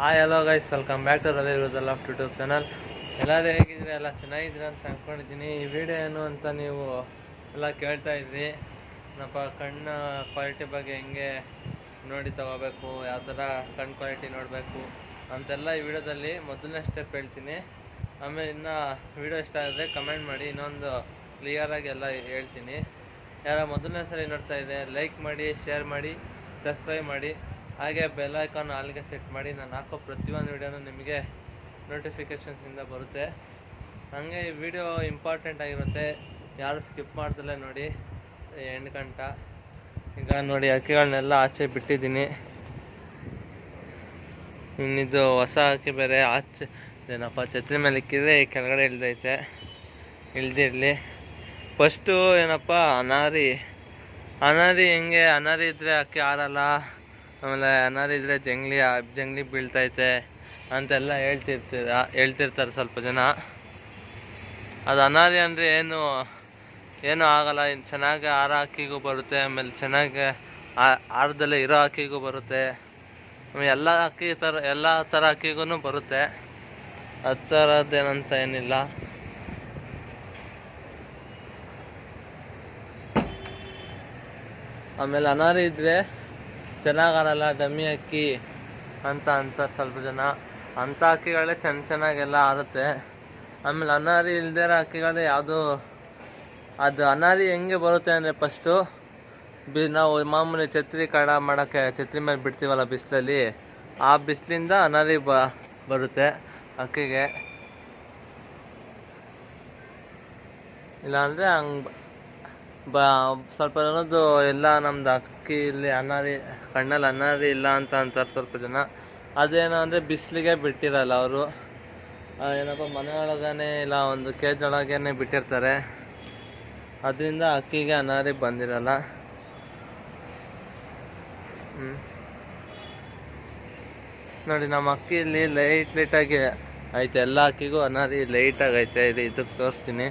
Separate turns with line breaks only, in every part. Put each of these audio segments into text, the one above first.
Hi hello guys welcome back to Ravi ಇರೋದಲ್ಲ YouTube channel ಎಲ್ಲರೂ ಹೇಗಿದ್ರೆ ಎಲ್ಲ ಚೆನ್ನಾಗಿದ್ದೀರ ಅಂತ ಅಂದ್ಕೊಂಡಿದ್ದೀನಿ ಈ ವಿಡಿಯೋ ಏನು ಅಂತ ನೀವು ಎಲ್ಲ ಕೇಳ್ತಾ ಇದ್ರಿ ನಮ್ಮ ಕಣ್ಣು ಕ್ವಾಲಿಟಿ ಬಗ್ಗೆ ಹೆಂಗೆ ನೋಡಿ ತಗೋಬೇಕು, ಯಾವ ಥರ ಕಣ್ಣು ಕ್ವಾಲಿಟಿ ನೋಡಬೇಕು ಅಂತೆಲ್ಲ ಈ ವಿಡಿಯೋದಲ್ಲಿ ಮೊದಲನೇ ಸ್ಟೆಪ್ ಹೇಳ್ತೀನಿ. ಆಮೇಲೆ ಇನ್ನು ವಿಡಿಯೋ ಇಷ್ಟ ಆದರೆ ಕಮೆಂಟ್ ಮಾಡಿ, ಇನ್ನೊಂದು ಕ್ಲಿಯರಾಗಿ ಎಲ್ಲ ಹೇಳ್ತೀನಿ. ಯಾರ ಮೊದಲನೇ ಸರಿ ನೋಡ್ತಾ ಇದ್ದರೆ ಲೈಕ್ ಮಾಡಿ ಶೇರ್ ಮಾಡಿ ಸಬ್ಸ್ಕ್ರೈಬ್ ಮಾಡಿ. ಹಾಗೆ ಬೆಲ್ ಐಕಾನ್ ಅಲ್ಲಿಗೆ ಸೆಟ್ ಮಾಡಿ ನಾನು ಹಾಕೋ ಪ್ರತಿಯೊಂದು ವಿಡಿಯೋನು ನಿಮಗೆ ನೋಟಿಫಿಕೇಷನ್ಸಿಂದ ಬರುತ್ತೆ. ಹಾಗೆ ಈ ವಿಡಿಯೋ ಇಂಪಾರ್ಟೆಂಟ್ ಆಗಿರುತ್ತೆ. ಯಾರು ಸ್ಕಿಪ್ ಮಾಡ್ದಲೇ ನೋಡಿ ಎಂಟು ಗಂಟ. ಈಗ ನೋಡಿ ಹಕ್ಕಿಗಳನ್ನೆಲ್ಲ ಆಚೆ ಬಿಟ್ಟಿದ್ದೀನಿ. ಇನ್ನಿದು ಹೊಸ ಹಕ್ಕಿ ಬೇರೆ ಆಚೆ ಏನಪ್ಪ ಛತ್ರಿ ಮೇಲೆ ಇಕ್ಕಿದ್ರೆ ಕೆಳಗಡೆ ಇಳ್ದೈತೆ. ಇಳ್ದಿರಲಿ. ಫಸ್ಟು ಏನಪ್ಪ, ಅನಾರಿ. ಅನಾರಿ ಹೆಂಗೆ? ಅನಾರಿ ಇದ್ದರೆ ಅಕ್ಕಿ ಆರಲ್ಲ ಆಮೇಲೆ ಅನಾರಿ ಇದ್ದರೆ ಜಂಗ್ಲಿ ಜಂಗ್ಲಿ ಬೀಳ್ತೈತೆ ಅಂತೆಲ್ಲ ಹೇಳ್ತಿರ್ತೀರ, ಹೇಳ್ತಿರ್ತಾರೆ ಸ್ವಲ್ಪ ಜನ. ಅದು ಅನಾರಿ ಅಂದರೆ ಏನು, ಏನೂ ಆಗಲ್ಲ ಚೆನ್ನಾಗಿ ಆರ ಅಕ್ಕಿಗೂ ಬರುತ್ತೆ, ಆಮೇಲೆ ಚೆನ್ನಾಗಿ ಆರದಲ್ಲೇ ಇರೋ ಅಕ್ಕಿಗೂ ಬರುತ್ತೆ. ಆಮೇಲೆ ಎಲ್ಲ ಅಕ್ಕಿ ಥರ, ಎಲ್ಲ ಥರ ಅಕ್ಕಿಗೂ ಬರುತ್ತೆ. ಆ ಥರದ್ದೇನಂತ ಏನಿಲ್ಲ. ಆಮೇಲೆ ಅನಾರಿ ಇದ್ದರೆ ಚೆನ್ನಾಗಾರಲ್ಲ ಡಮ್ಮಿ ಅಕ್ಕಿ ಅಂತ ಅಂತ ಸ್ವಲ್ಪ ಜನ. ಅಂಥ ಅಕ್ಕಿಗಳೇ ಚೆನ್ನ ಚೆನ್ನಾಗೆಲ್ಲ ಆರುತ್ತೆ. ಆಮೇಲೆ ಅನಾರಿ ಇಲ್ದೇ ಇರೋ ಅಕ್ಕಿಗಳು ಯಾವುದು, ಅದು ಅನಾರಿ ಹೆಂಗೆ ಬರುತ್ತೆ ಅಂದರೆ ಫಸ್ಟು, ಬಿ, ನಾವು ಮಾಮೂಲಿ ಛತ್ರಿ ಕಡ ಮಾಡೋಕ್ಕೆ, ಛತ್ರಿ ಮೇಲೆ ಬಿಡ್ತೀವಲ್ಲ ಬಿಸಿಲಲ್ಲಿ, ಆ ಬಿಸಿಲಿಂದ ಅನಾರಿ ಬ, ಬರುತ್ತೆ ಅಕ್ಕಿಗೆ. ಇಲ್ಲಾಂದರೆ ಹಂಗೆ ಬ ಸ್ವಲ್ಪ ಜನದ್ದು ಎಲ್ಲ ನಮ್ದು ಅಕ್ಕಿ ಇಲ್ಲಿ ಅನಾರಿ, ಕಣ್ಣಲ್ಲಿ ಅನಾರಿ ಇಲ್ಲ ಅಂತ ಅಂತಾರೆ ಸ್ವಲ್ಪ ಜನ. ಅದೇನು ಅಂದರೆ ಬಿಸಿಲಿಗೆ ಬಿಟ್ಟಿರಲ್ಲ ಅವರು. ಏನಪ್ಪ ಮನೆಯೊಳಗೇ ಇಲ್ಲ, ಒಂದು ಕೇಜ್ ಒಳಗೇನೆ ಬಿಟ್ಟಿರ್ತಾರೆ. ಅದರಿಂದ ಅಕ್ಕಿಗೆ ಅನಾರಿ ಬಂದಿರಲ್ಲ. ನೋಡಿ, ನಮ್ಮ ಅಕ್ಕಿ ಇಲ್ಲಿ ಲೈಟ್ ಲೈಟಾಗಿ ಐತೆ. ಎಲ್ಲ ಅಕ್ಕಿಗೂ ಅನಾರಿ ಲೈಟಾಗಿ ಐತೆ. ಇದು ಇದಕ್ಕೆ ತೋರಿಸ್ತೀನಿ.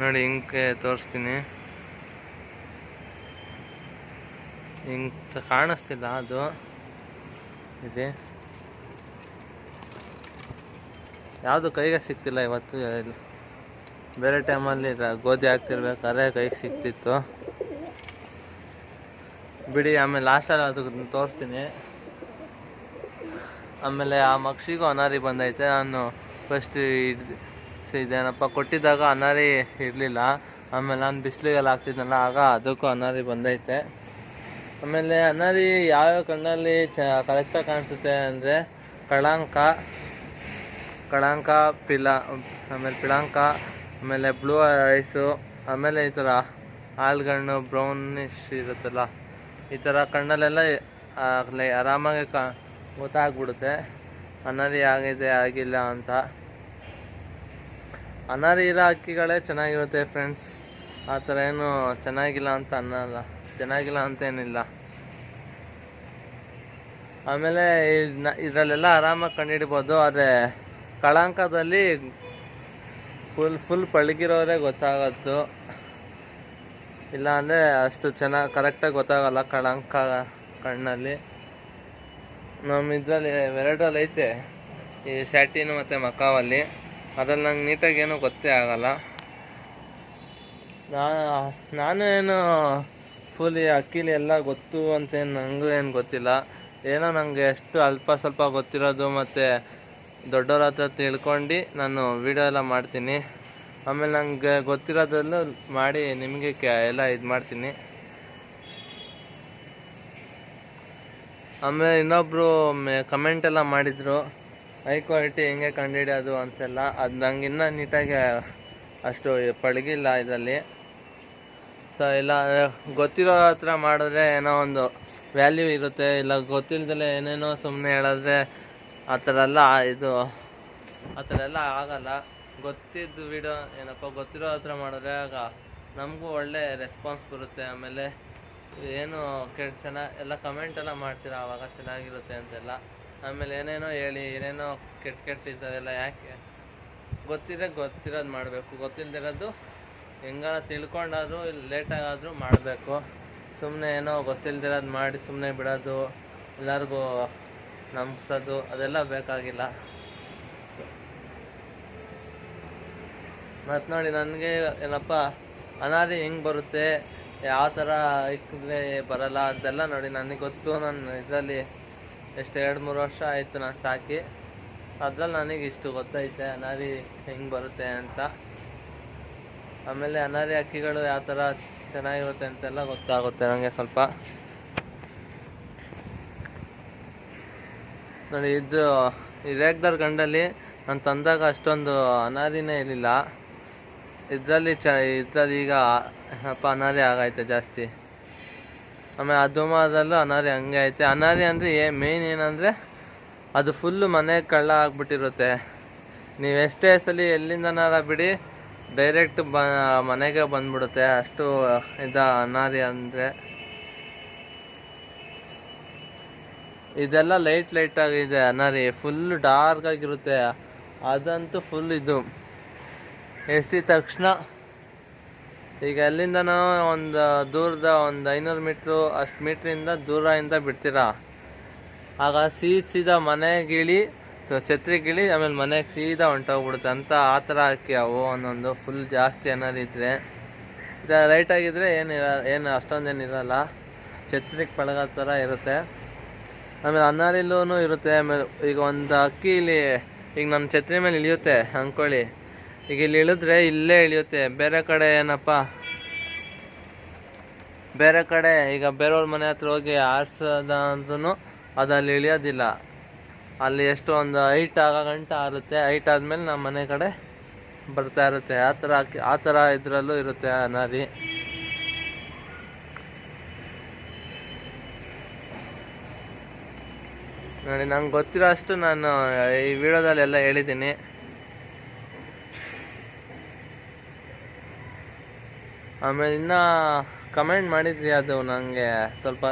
ನೋಡಿ ಹಿಂಗೆ ತೋರಿಸ್ತೀನಿ. ಹಿಂಗೆ ಕಾಣಿಸ್ತಿಲ್ಲ ಅದು. ಇದೆ. ಯಾವುದು ಕೈಗೆ ಸಿಗ್ತಿಲ್ಲ ಇವತ್ತು? ಬೇರೆ ಟೈಮಲ್ಲಿ ಗೋಧಿ ಹಾಕ್ತಿರ್ಬೇಕಾದ್ರೆ ಕೈಗೆ ಸಿಗ್ತಿತ್ತು. ಬಿಡಿ, ಆಮೇಲೆ ಲಾಸ್ಟಲ್ಲಿ ಅದು ತೋರಿಸ್ತೀನಿ. ಆಮೇಲೆ ಆ ಮಕ್ಷಿಗೂ ಅನಾರಿ ಬಂದೈತೆ. ನಾನು ಫಸ್ಟ್ ಇದೇನಪ್ಪ ಕೊಟ್ಟಿದ್ದಾಗ ಅನಾರಿ ಇರಲಿಲ್ಲ. ಆಮೇಲೆ ನಾನು ಬಿಸಿಲಿಗೆಲ್ಲ ಹಾಕ್ತಿದ್ನಲ್ಲ, ಆಗ ಅದಕ್ಕೂ ಅನಾರಿ ಬಂದೈತೆ. ಆಮೇಲೆ ಅನಾರಿ ಯಾವ್ಯಾವ ಕಣ್ಣಲ್ಲಿ ಚ ಕರೆಕ್ಟಾಗಿ ಕಾಣಿಸುತ್ತೆ ಅಂದರೆ ಕಳಂಕ ಕಳಂಕ, ಪಿಲ, ಆಮೇಲೆ ಪಿಳಂಕ, ಆಮೇಲೆ ಬ್ಲೂ ಐಸು, ಆಮೇಲೆ ಈ ಥರ ಹಾಲ್ಗಣ್ಣು ಬ್ರೌನಿಶ್ ಇರುತ್ತಲ್ಲ, ಈ ಥರ ಕಣ್ಣಲ್ಲೆಲ್ಲ ಆರಾಮಾಗಿ ಕ, ಗೊತ್ತಾಗ್ಬಿಡುತ್ತೆ. ಅನಾರಿ ಆಗಿದೆ, ಆಗಿಲ್ಲ ಅಂತ. ಅನಾರಿ ಅಕ್ಕಿಗಳೇ ಚೆನ್ನಾಗಿರುತ್ತೆ ಫ್ರೆಂಡ್ಸ್ ಆ ಥರ ಏನು ಚೆನ್ನಾಗಿಲ್ಲ ಅಂತ ಅನ್ನಲ್ಲ ಚೆನ್ನಾಗಿಲ್ಲ ಅಂತ ಏನಿಲ್ಲ. ಆಮೇಲೆ ಇದರಲ್ಲೆಲ್ಲ ಆರಾಮಾಗಿ ಕಂಡುಹಿಡ್ಬೋದು ಆದರೆ ಕಳಂಕದಲ್ಲಿ ಫುಲ್ ಫುಲ್ ಪಳಗಿರೋರೇ ಗೊತ್ತಾಗತ್ತು ಇಲ್ಲ ಅಂದರೆ ಅಷ್ಟು ಚೆನ್ನಾಗಿ ಕರೆಕ್ಟಾಗಿ ಗೊತ್ತಾಗಲ್ಲ ಕಳಂಕ ಕಣ್ಣಲ್ಲಿ. ನಮ್ಮ ಇದರಲ್ಲಿ ವೆರೈಟಲ್ಲಿ ಐತೆ ಈ ಸ್ಯಾಟಿನ್ ಮತ್ತು ಮಕಾವಲ್ಲಿ. ಅದ್ರಲ್ಲಿ ನಂಗೆ ನೀಟಾಗಿ ಏನೂ ಗೊತ್ತೇ ಆಗಲ್ಲ. ನಾ ನಾನು ಏನು ಫುಲಿ ಅಕ್ಕಿಲಿ ಎಲ್ಲ ಗೊತ್ತು ಅಂತೇನು ನನಗೂ ಏನು ಗೊತ್ತಿಲ್ಲ. ಏನೋ ನನಗೆ ಎಷ್ಟು ಅಲ್ಪ ಸ್ವಲ್ಪ ಗೊತ್ತಿರೋದು ಮತ್ತು ದೊಡ್ಡವ್ರ ಹತ್ರ ತಿಳ್ಕೊಂಡು ನಾನು ವಿಡಿಯೋ ಎಲ್ಲ ಮಾಡ್ತೀನಿ. ಆಮೇಲೆ ನನಗೆ ಗೊತ್ತಿರೋದೆಲ್ಲ ಮಾಡಿ ನಿಮಗೆ ಕ್ಯಾ ಎಲ್ಲ ಇದು ಮಾಡ್ತೀನಿ. ಆಮೇಲೆ ಇನ್ನೊಬ್ಬರು ಕಮೆಂಟ್ ಎಲ್ಲ ಮಾಡಿದರು. ಹೈ ಕ್ವಾಲಿಟಿ ಹೆಂಗೆ ಕಂಡುಹಿಡಿಯೋದು ಅಂತೆಲ್ಲ, ಅದು ನಂಗೆ ಇನ್ನೂ ನೀಟಾಗಿ ಅಷ್ಟು ಪಳಗಿಲ್ಲ ಇದರಲ್ಲಿ. ಸೊ ಇಲ್ಲ, ಗೊತ್ತಿರೋ ಹತ್ರ ಮಾಡಿದ್ರೆ ಏನೋ ಒಂದು ವ್ಯಾಲ್ಯೂ ಇರುತ್ತೆ, ಇಲ್ಲ ಗೊತ್ತಿಲ್ದಲೆ ಏನೇನೋ ಸುಮ್ಮನೆ ಹೇಳಿದ್ರೆ ಆ ಥರ ಎಲ್ಲ ಇದು, ಆ ಥರ ಎಲ್ಲ ಆಗಲ್ಲ. ಗೊತ್ತಿದ್ದ ವಿಡಿಯೋ ಏನಪ್ಪ, ಗೊತ್ತಿರೋ ಹತ್ರ ಮಾಡಿದ್ರೆ ಆಗ ನಮಗೂ ಒಳ್ಳೆ ರೆಸ್ಪಾನ್ಸ್ ಬರುತ್ತೆ. ಆಮೇಲೆ ಏನು ಕೆಟ್ಟ ಚೆನ್ನಾಗಿ ಎಲ್ಲ ಕಮೆಂಟ್ ಎಲ್ಲ ಮಾಡ್ತೀರಾ ಆವಾಗ ಚೆನ್ನಾಗಿರುತ್ತೆ ಅಂತೆಲ್ಲ. ಆಮೇಲೆ ಏನೇನೋ ಹೇಳಿ, ಏನೇನೋ ಕೆಟ್ಟ ಕೆಟ್ಟ ಇದ್ದವೆಲ್ಲ ಯಾಕೆ? ಗೊತ್ತಿರೋ ಗೊತ್ತಿರೋದು ಮಾಡಬೇಕು ಗೊತ್ತಿಲ್ಲದಿರೋದು ಹೆಂಗಾರ ತಿಳ್ಕೊಂಡಾದರೂ ಲೇಟಾಗಾದರೂ ಮಾಡಬೇಕು. ಸುಮ್ಮನೆ ಏನೋ ಗೊತ್ತಿಲ್ಲದಿರೋದು ಮಾಡಿ ಸುಮ್ಮನೆ ಬಿಡೋದು, ಎಲ್ಲರಿಗೂ ನಂಬಿಸೋದು, ಅದೆಲ್ಲ ಬೇಕಾಗಿಲ್ಲ. ಮತ್ತು ನೋಡಿ, ನನಗೆ ಏನಪ್ಪ, ಅನಾದಿ ಹೆಂಗೆ ಬರುತ್ತೆ, ಯಾವ ಥರ ಇಕ್ಕಿದ್ರೆ ಬರಲ್ಲ ಅದೆಲ್ಲ ನೋಡಿ, ನನಗೆ ಗೊತ್ತು ನನ್ನ ಇದರಲ್ಲಿ. ಎಷ್ಟು ಎರಡು ಮೂರು ವರ್ಷ ಆಯಿತು ನಾನು ಸಾಕಿ. ಅದ್ರಲ್ಲಿ ನನಗೆ ಇಷ್ಟು ಗೊತ್ತೈತೆ, ಅನಾರಿ ಹೆಂಗೆ ಬರುತ್ತೆ ಅಂತ. ಆಮೇಲೆ ಅನಾರಿ ಅಕ್ಕಿಗಳು ಯಾವ ಥರ ಚೆನ್ನಾಗಿರುತ್ತೆ ಅಂತೆಲ್ಲ ಗೊತ್ತಾಗುತ್ತೆ ನನಗೆ ಸ್ವಲ್ಪ. ನೋಡಿ, ಇದು ಈ ರೇಗ್ದರ್ ಗಂಡಲ್ಲಿ ನಾನು ತಂದಾಗ ಅಷ್ಟೊಂದು ಅನಾರಿನೇ ಇರಲಿಲ್ಲ. ಇದರಲ್ಲಿ ಚ, ಇದ್ರಲ್ಲಿ ಈಗ ಸ್ವಲ್ಪ ಅನಾರಿ ಆಗೈತೆ ಜಾಸ್ತಿ. ಆಮೇಲೆ ಅದುಮಾದಲ್ಲೂ ಅನಾರಿ ಹಂಗೆ ಐತೆ. ಅನಾರಿ ಅಂದರೆ ಏ ಮೇಯ್ನ್ ಏನಂದರೆ ಅದು ಫುಲ್ಲು ಮನೆ ಕಳ್ಳ ಆಗ್ಬಿಟ್ಟಿರುತ್ತೆ. ನೀವು ಎಷ್ಟೇ ಸಲ ಎಲ್ಲಿಂದನಾರ ಬಿಡಿ ಡೈರೆಕ್ಟ್ ಬ, ಮನೆಗೆ ಬಂದ್ಬಿಡುತ್ತೆ. ಅಷ್ಟು ಇದ ಅನಾರಿ ಅಂದರೆ. ಇದೆಲ್ಲ ಲೈಟ್ ಲೈಟ್ ಆಗಿದೆ ಅನಾರಿ ಫುಲ್ ಡಾರ್ಕ್ ಆಗಿರುತ್ತೆ. ಅದಂತೂ ಫುಲ್ ಇದು. ಎಷ್ಟಿದ ತಕ್ಷಣ ಈಗ ಎಲ್ಲಿಂದನೋ ಒಂದು ದೂರದ ಒಂದು ಐನೂರು ಮೀಟ್ರು, ಅಷ್ಟು ಮೀಟ್ರಿಂದ ದೂರದಿಂದ ಬಿಡ್ತೀರಾ? ಆಗ ಸೀದಾ ಗಿಳಿ ಮನೆಗಿಳಿ ಛತ್ರಿಗಿಳಿ ಆಮೇಲೆ ಮನೆಗೆ ಸೀದಾ ಹೊಂಟೋಗ್ಬಿಡುತ್ತೆ. ಅಂತ ಆ ಥರ ಹಾಕಿ ಅವು ಒಂದೊಂದು ಫುಲ್ ಜಾಸ್ತಿ ಏನಾದ್ರು ಇದ್ದರೆ ಇದು ಲೈಟ್ ಆಗಿದ್ರೆ ಏನು ಅಷ್ಟೊಂದೇನು ಇರಲ್ಲ. ಛತ್ರಿಗೆ ಪಳಗ ಥರ ಇರುತ್ತೆ. ಆಮೇಲೆ ಅನ್ನಾರಿಲ್ಲೂ ಇರುತ್ತೆ. ಆಮೇಲೆ ಈಗ ಒಂದು ಅಕ್ಕಿ ಇಲ್ಲಿ, ಈಗ ನಮ್ಮ ಛತ್ರಿ ಮೇಲೆ ಇಳಿಯುತ್ತೆ ಅಂದ್ಕೊಳ್ಳಿ ಈಗ ಇಲ್ಲಿ ಇಳಿದ್ರೆ ಇಲ್ಲೇ ಇಳಿಯುತ್ತೆ. ಬೇರೆ ಕಡೆ ಏನಪ್ಪ? ಬೇರೆ ಕಡೆ ಈಗ ಬೇರೆಯವ್ರ ಮನೆ ಹತ್ರ ಹೋಗಿ ಆರಿಸದ ಅಂದ್ರೂ ಅದಲ್ಲಿ ಇಳಿಯೋದಿಲ್ಲ. ಅಲ್ಲಿ ಎಷ್ಟು ಒಂದು ಐಟ್ ಆಗೋ ಗಂಟೆ ಆರುತ್ತೆ. ಐಟ್ ಆದಮೇಲೆ ನಮ್ಮ ಮನೆ ಕಡೆ ಬರ್ತಾ ಇರುತ್ತೆ. ಆ ಥರ ಆ ಥರ ಇದರಲ್ಲೂ ಇರುತ್ತೆ ನಾರಿ. ನೋಡಿ, ನಂಗೆ ಗೊತ್ತಿರೋ ಅಷ್ಟು ನಾನು ಈ ವಿಡಿಯೋದಲ್ಲಿ ಎಲ್ಲ ಹೇಳಿದ್ದೀನಿ. ಆಮೇಲೆ ಇನ್ನೂ ಕಮೆಂಟ್ ಮಾಡಿದ್ರಿ ಅದು ನನಗೆ ಸ್ವಲ್ಪ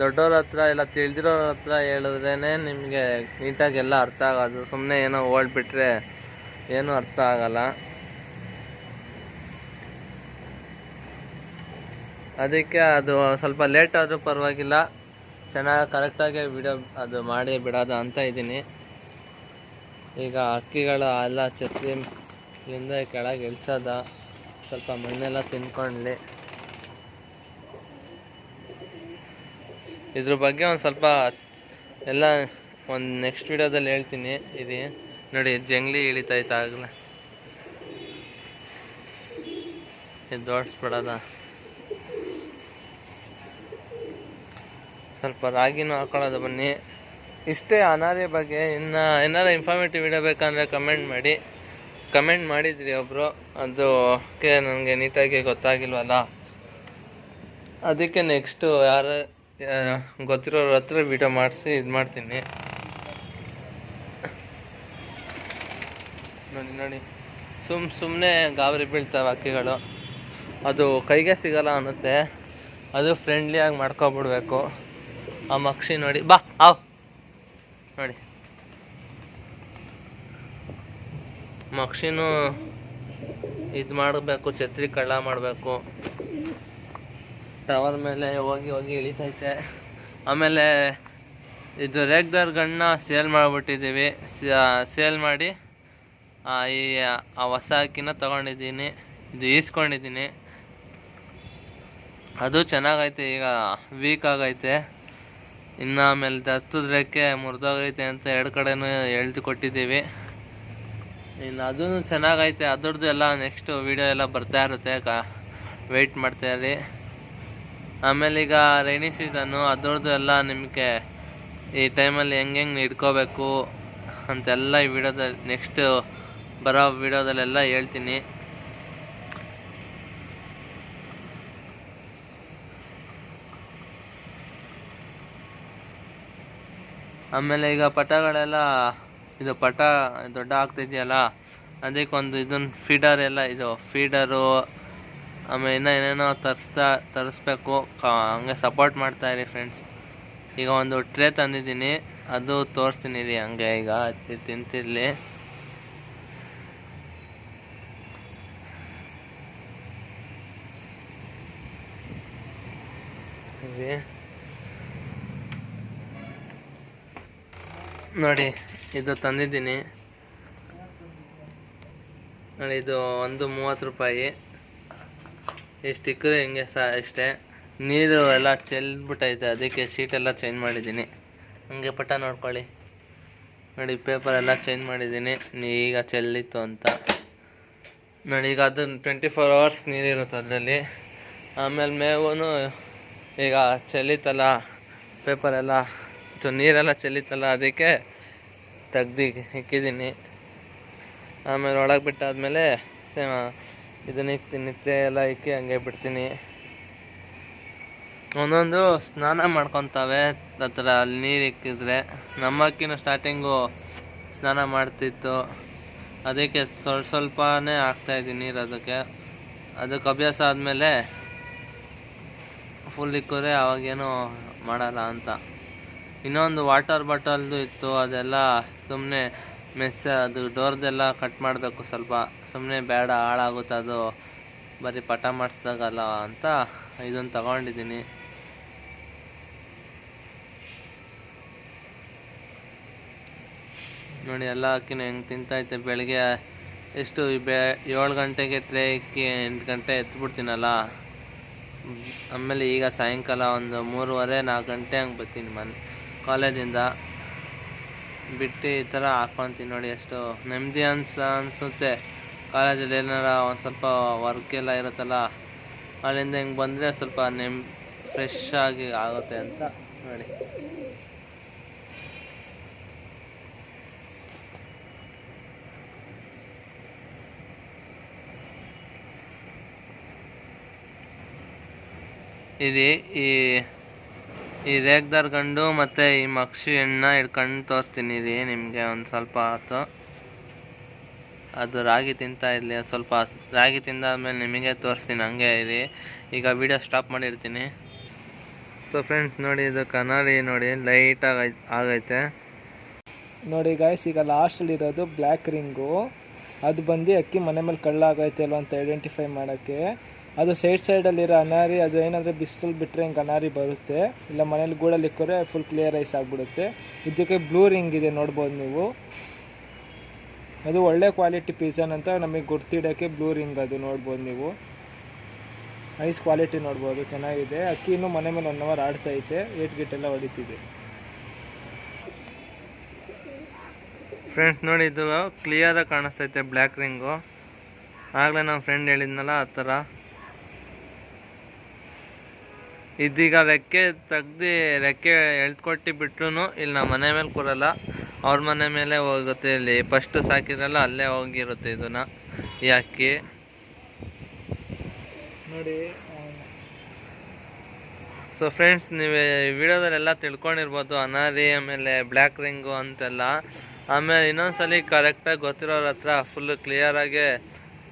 ದೊಡ್ಡವ್ರ ಹತ್ರ ಎಲ್ಲ ತಿಳಿದಿರೋರ ಹತ್ರ ಹೇಳಿದ್ರೇ ನಿಮಗೆ ನೀಟಾಗಿ ಎಲ್ಲ ಅರ್ಥ ಆಗೋದು. ಸುಮ್ಮನೆ ಏನೋ ಓಡ್ಬಿಟ್ರೆ ಏನೂ ಅರ್ಥ ಆಗಲ್ಲ. ಅದಕ್ಕೆ ಅದು ಸ್ವಲ್ಪ ಲೇಟ್ ಆದರೂ ಪರವಾಗಿಲ್ಲ. ಚೆನ್ನಾಗಿ ಕರೆಕ್ಟಾಗಿ ವಿಡಿಯೋ ಅದು ಮಾಡಿ ಬಿಡೋದು ಅಂತ ಇದ್ದೀನಿ. ಈಗ ಅಕ್ಕಿಗಳು ಎಲ್ಲ ಛತ್ರಿಯಿಂದ ಕೆಳಗೆ ಇಳಿಸೋದ. ಸ್ವಲ್ಪ ಮಣ್ಣೆಲ್ಲ ತಿನ್ಕೊಂಡ್ಲಿ. ಇದ್ರ ಬಗ್ಗೆ ಒಂದು ಸ್ವಲ್ಪ ಎಲ್ಲ ಒಂದು ನೆಕ್ಸ್ಟ್ ವಿಡಿಯೋದಲ್ಲಿ ಹೇಳ್ತೀನಿ. ಇದು ನೋಡಿ ಜಂಗ್ಲಿ ಇಳಿತೈತೆ ಆಗಲೇ. ಇದು ದೋಡ್ಸ್ಬಿಡೋದ. ಸ್ವಲ್ಪ ರಾಗಿನೂ ಹಾಕೊಳ್ಳೋದು ಬನ್ನಿ. ಇಷ್ಟೇ ಅನಾರ್ಯ ಬಗ್ಗೆ. ಇನ್ನು ಏನಾರು ಇನ್ಫಾರ್ಮೇಟಿವ್ ವಿಡಿಯೋ ಬೇಕಂದರೆ ಕಮೆಂಟ್ ಮಾಡಿ. ಕಮೆಂಟ್ ಮಾಡಿದ್ರಿ ಒಬ್ಬರು ಓಕೆ, ನನಗೆ ನೀಟಾಗಿ ಗೊತ್ತಾಗಿಲ್ವಲ್ಲ. ಅದಕ್ಕೆ ನೆಕ್ಸ್ಟು ಯಾರು ಗೊತ್ತಿರೋರ ಹತ್ರ ವಿಡಿಯೋ ಮಾಡಿಸಿ, ಇದು ಮಾಡ್ತೀನಿ. ನೋಡಿ ನೋಡಿ. ಸುಮ್ ಸುಮ್ಮನೆ ಗಾಬರಿ ಬೀಳ್ತಾವೆ ಅಕ್ಕಿಗಳು ಅದು ಕೈಗೆ ಸಿಗಲ್ಲ ಅನ್ನುತ್ತೆ. ಅದು ಫ್ರೆಂಡ್ಲಿಯಾಗಿ ಮಾಡ್ಕೊಬಿಡ್ಬೇಕು. ಆ ಮಕ್ಷಿ ನೋಡಿ, ಬಾ, ಆವ್. ನೋಡಿ. ಮಕ್ಷಿನೂ ಇದು ಮಾಡಬೇಕು, ಛತ್ರಿ ಕಳ್ಳ ಮಾಡಬೇಕು. ಟವರ್ ಮೇಲೆ ಹೋಗಿ ಹೋಗಿ ಇಳಿತೈತೆ. ಆಮೇಲೆ ಇದು ರೇಗ್ದರ್ ಗಣ್ಣ ಸೇಲ್ ಮಾಡಿಬಿಟ್ಟಿದ್ದೀವಿ. ಸೇಲ್ ಮಾಡಿ ಈ, ಆ ಹೊಸ ಅಕ್ಕಿನ ತೊಗೊಂಡಿದ್ದೀನಿ. ಇದು ಈಸ್ಕೊಂಡಿದ್ದೀನಿ. ಅದು ಚೆನ್ನಾಗೈತೆ, ಈಗ ವೀಕ್ ಆಗೈತೆ. ಇನ್ನು ಆಮೇಲೆ ದತ್ತದ ರೆಕ್ಕೆ ಮುರಿದೋಗೈತೆ ಅಂತ ಎರಡು ಕಡೆನೂ ಹೇಳ್ತಿ ಕೊಟ್ಟಿದ್ದೀವಿ. ಇನ್ನು ಅದೂ ಚೆನ್ನಾಗೈತೆ, ಅದ್ರದ್ದು ಎಲ್ಲ ನೆಕ್ಸ್ಟು ವೀಡಿಯೋ ಎಲ್ಲ ಬರ್ತಾ ಇರುತ್ತೆ, ಕ ವೆಯ್ಟ್ ಮಾಡ್ತಾ ಇರಿ. ಆಮೇಲೆ ಈಗ ರೈನಿ ಸೀಸನ್ನು ಅದ್ರದ್ದು ಎಲ್ಲ ನಿಮಗೆ ಈ ಟೈಮಲ್ಲಿ ಹೆಂಗೆ ಹೆಂಗೆ ಇಟ್ಕೋಬೇಕು ಅಂತೆಲ್ಲ ಈ ವಿಡಿಯೋದಲ್ಲಿ ನೆಕ್ಸ್ಟ್ ಬರೋ ವಿಡಿಯೋದಲ್ಲೆಲ್ಲ ಹೇಳ್ತೀನಿ. ಆಮೇಲೆ ಈಗ ಪಟಗಳೆಲ್ಲ ಇದು ಪಟ ದೊಡ್ಡ ಆಗ್ತಿದೆಯಲ್ಲ? ಅದಕ್ಕೊಂದು ಇದೊಂದು ಫೀಡರ್ ಎಲ್ಲ ಇದು ಫೀಡರು ಆಮೇಲೆ ಇನ್ನೂ ಏನೇನೋ ತರಿಸ್ತಾ, ತರಿಸ್ಬೇಕು. ಹಂಗೆ ಸಪೋರ್ಟ್ ಮಾಡ್ತಾಯಿರಿ ಫ್ರೆಂಡ್ಸ್ ಈಗ ಒಂದು ಟ್ರೇ ತಂದಿದ್ದೀನಿ. ಅದು ತೋರಿಸ್ತೀನಿ ರೀ ಹಂಗೆ ಈಗ, ತಿಂತಿರ್ಲಿ. ನೋಡಿ, ಇದು ತಂದಿದ್ದೀನಿ. ನೋಡಿ, ಇದು ಒಂದು ಮೂವತ್ತು ರೂಪಾಯಿ. ಈ ಸ್ಟಿಕ್ಕರ್ ಹಿಂಗೆ ಸಹ ಅಷ್ಟೇ ನೀರು ಎಲ್ಲ ಚೆಲ್ಬಿಟ್ಟೈತೆ, ಅದಕ್ಕೆ ಶೀಟ್ ಎಲ್ಲ ಚೇಂಜ್ ಮಾಡಿದ್ದೀನಿ. ಹಂಗೆ ಪಟ್ಟ ನೋಡ್ಕೊಳ್ಳಿ. ನೋಡಿ, ಪೇಪರ್ ಎಲ್ಲ ಚೇಂಜ್ ಮಾಡಿದ್ದೀನಿ. ಈಗ ಚೆಲ್ಲಿತ್ತು ಅಂತ. ನೋಡಿ, ಈಗ ಅದು ಟ್ವೆಂಟಿ ಫೋರ್ ಅವರ್ಸ್ ನೀರಿರುತ್ತೆ ಅದರಲ್ಲಿ. ಆಮೇಲೆ ಮೇವೂ ಈಗ ಚೆಲ್ಲಿತ್ತಲ್ಲ, ಪೇಪರ್ ಇದು ನೀರೆಲ್ಲ ಚೆಲ್ಲಿತ್ತಲ್ಲ, ಅದಕ್ಕೆ ತೆಗ್ದು ಇಕ್ಕಿದ್ದೀನಿ. ಆಮೇಲೆ ಒಳಗೆ ಬಿಟ್ಟಾದಮೇಲೆ ಸೇಮ್ ಇದನ್ನ ಇಕ್ತೀನಿ ನಿತ್ಯ ಎಲ್ಲ ಇಕ್ಕಿ ಹಂಗೆ ಬಿಡ್ತೀನಿ. ಒಂದೊಂದು ಸ್ನಾನ ಮಾಡ್ಕೊತಾವೆ ಆ ಅಲ್ಲಿ ನೀರು ಇಕ್ಕಿದ್ರೆ. ನಮ್ಮ ಅಕ್ಕಿನೂ ಸ್ಟಾರ್ಟಿಂಗು ಸ್ನಾನ ಮಾಡ್ತಿತ್ತು. ಅದಕ್ಕೆ ಸ್ವಲ್ಪ ಸ್ವಲ್ಪನೇ ಹಾಕ್ತಾಯಿದ್ದೀನಿ ನೀರು ಅದಕ್ಕೆ. ಅದಕ್ಕೆ ಅಭ್ಯಾಸ ಆದಮೇಲೆ ಫುಲ್ ಇಕ್ಕಿದ್ರೆ ಅವಾಗೇನು ಮಾಡಲ್ಲ ಅಂತ. ಇನ್ನೊಂದು ವಾಟರ್ ಬಾಟಲ್ದು ಇತ್ತು, ಅದೆಲ್ಲ ಸುಮ್ಮನೆ ಮೆಸ್ ಅದು ಡೋರ್ದೆಲ್ಲ ಕಟ್ ಮಾಡಬೇಕು ಸ್ವಲ್ಪ. ಸುಮ್ಮನೆ ಬೇಡ, ಹಾಳಾಗುತ್ತೆ ಅದು. ಬರೀ ಪಟ ಮಾಡಿಸ್ದಾಗಲ್ಲ ಅಂತ ಇದನ್ನು ತಗೊಂಡಿದ್ದೀನಿ. ನೋಡಿ, ಎಲ್ಲ ಅಕ್ಕಿನ ಹೆಂಗೆ ತಿಂತೈತೆ ಬೆಳಗ್ಗೆ ಎಷ್ಟು ಬೆ, ಏಳು ಗಂಟೆಗೆ ಟ್ರೇ ಇಕ್ಕಿ ಎಂಟು ಗಂಟೆ ಎತ್ಬಿಡ್ತೀನಲ್ಲ. ಆಮೇಲೆ ಈಗ ಸಾಯಂಕಾಲ ಒಂದು ಮೂರುವರೆ, ನಾಲ್ಕು ಗಂಟೆ ಹಂಗೆ ಬರ್ತೀನಿ ಮನೆ ಕಾಲೇಜಿಂದ ಬಿಟ್ಟು ಈ ಥರ ಹಾಕ್ಕೊತೀನಿ ನೋಡಿ, ಎಷ್ಟು ನೆಮ್ಮದಿ ಅನ್ಸ, ಅನಿಸುತ್ತೆ. ಕಾಲೇಜಲ್ಲಿ ಏನಾರ ಒಂದು ಸ್ವಲ್ಪ ವರ್ಕ್ ಎಲ್ಲ ಇರುತ್ತಲ್ಲ, ಅಲ್ಲಿಂದ ಹಿಂಗೆ ಬಂದರೆ ಸ್ವಲ್ಪ ನೆಮ್ ಫ್ರೆಶ್ ಆಗಿ ಆಗುತ್ತೆ ಅಂತ ನೋಡಿ. ಇದೆ ಈ ಈ ರೇಗ್ದಾರ್ ಗಂಡು ಮತ್ತು ಈ ಮಕ್ಷಿ ಹೆಣ್ಣ ಹಿಡ್ಕೊಂಡು ತೋರಿಸ್ತೀನಿ ರೀ, ನಿಮಗೆ ಒಂದು ಸ್ವಲ್ಪ ಹೊತ್ತು ಅದು ರಾಗಿ ತಿಂತಾ ಇರಲಿ ಸ್ವಲ್ಪ ರಾಗಿ ತಿಂದಾದ್ಮೇಲೆ ನಿಮಗೆ ತೋರಿಸ್ತೀನಿ, ಹಂಗೆ ಇರಿ. ಈಗ ವಿಡಿಯೋ ಸ್ಟಾಪ್ ಮಾಡಿರ್ತೀನಿ. ಸೊ ಫ್ರೆಂಡ್ಸ್ ನೋಡಿ ಇದು ಕನಾರಿ ನೋಡಿ ಲೈಟಾಗಿ ಆಗೈತೆ.
ನೋಡಿ ಗಾಯ್ಸ್ ಈಗ ಲಾಸ್ಟಲ್ಲಿ ಇರೋದು ಬ್ಲ್ಯಾಕ್ ರಿಂಗು ಅದು ಬಂದು ಅಕ್ಕಿ ಮನೆ ಮೇಲೆ ಕಳ್ಳಾಗೈತೆ ಅಲ್ವ ಅಂತ ಐಡೆಂಟಿಫೈ ಮಾಡೋಕ್ಕೆ. ಅದು ಸೈಡ್ ಸೈಡಲ್ಲಿರೋ ಅನಾರಿ, ಅದು ಏನಾದರೂ ಬಿಸಿಲು ಬಿಟ್ಟರೆ ಹಿಂಗೆ ಅನಾರಿ ಬರುತ್ತೆ. ಇಲ್ಲ ಮನೇಲಿ ಗೂಡಲ್ಲಿ ಇಕ್ಕರೆ ಫುಲ್ ಕ್ಲಿಯರ್ ಐಸ್ ಆಗಿಬಿಡುತ್ತೆ. ಇದಕ್ಕೆ ಬ್ಲೂ ರಿಂಗ್ ಇದೆ ನೋಡ್ಬೋದು ನೀವು. ಅದು ಒಳ್ಳೆ ಕ್ವಾಲಿಟಿ ಪಿಝಾನ್ ಅಂತ ನಮಗೆ ಗುರ್ತಿಡೋಕ್ಕೆ ಬ್ಲೂ ರಿಂಗ್ ಅದು ನೋಡ್ಬೋದು ನೀವು. ಐಸ್ ಕ್ವಾಲಿಟಿ ನೋಡ್ಬೋದು, ಚೆನ್ನಾಗಿದೆ. ಅಕ್ಕಿ ಇನ್ನೂ ಮನೆ ಮೇಲೆ ಒನ್ ಅವರ್ ಆಡ್ತೈತೆ ಏಟ್ ಗಿಟ್ ಎಲ್ಲ ಹೊಡಿತಿದೆ.
ಫ್ರೆಂಡ್ಸ್ ನೋಡಿ ಇದು ಕ್ಲಿಯರಾಗಿ ಕಾಣಿಸ್ತೈತೆ ಬ್ಲ್ಯಾಕ್ ರಿಂಗು ಆಗಲೇ ನಮ್ಮ ಫ್ರೆಂಡ್ ಹೇಳಿದ್ನಲ್ಲ, ಆ ಥರ. ಇದೀಗ ರೆಕ್ಕೆ ತೆಗ್ದು ರೆಕ್ಕೆ ಎಳ್ಕೊಟ್ಟು ಬಿಟ್ರು ಇಲ್ಲಿ ನಮ್ಮ ಮನೆ ಮೇಲೆ ಕೂರಲ್ಲ. ಅವ್ರ ಮನೆ ಮೇಲೆ ಹೋಗುತ್ತೆ ಇಲ್ಲಿ. ಫಸ್ಟು ಸಾಕಿದ್ರಲ್ಲ ಅಲ್ಲೇ ಹೋಗಿರುತ್ತೆ ಇದನ್ನ ಈ ಅಕ್ಕಿ.
ನೋಡಿ
ಸೊ ಫ್ರೆಂಡ್ಸ್ ನೀವು ವಿಡಿಯೋದಲ್ಲೆಲ್ಲ ತಿಳ್ಕೊಂಡಿರ್ಬೋದು. ಅನಾರಿ ಆಮೇಲೆ ಬ್ಲ್ಯಾಕ್ ರಿಂಗು ಅಂತೆಲ್ಲ. ಆಮೇಲೆ ಇನ್ನೊಂದ್ಸಲಿ ಕರೆಕ್ಟಾಗಿ ಗೊತ್ತಿರೋರ ಹತ್ರ ಫುಲ್ಲು ಕ್ಲಿಯರಾಗಿ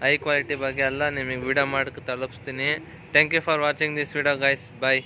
ಹೈ ಕ್ವಾಲಿಟಿ ಬಗ್ಗೆ ಎಲ್ಲ ನಿಮಗೆ ವಿಡಿಯೋ ಮಾಡಕ್ಕೆ ತಲುಪಿಸ್ತೀನಿ. Thank you for watching this video guys. Bye.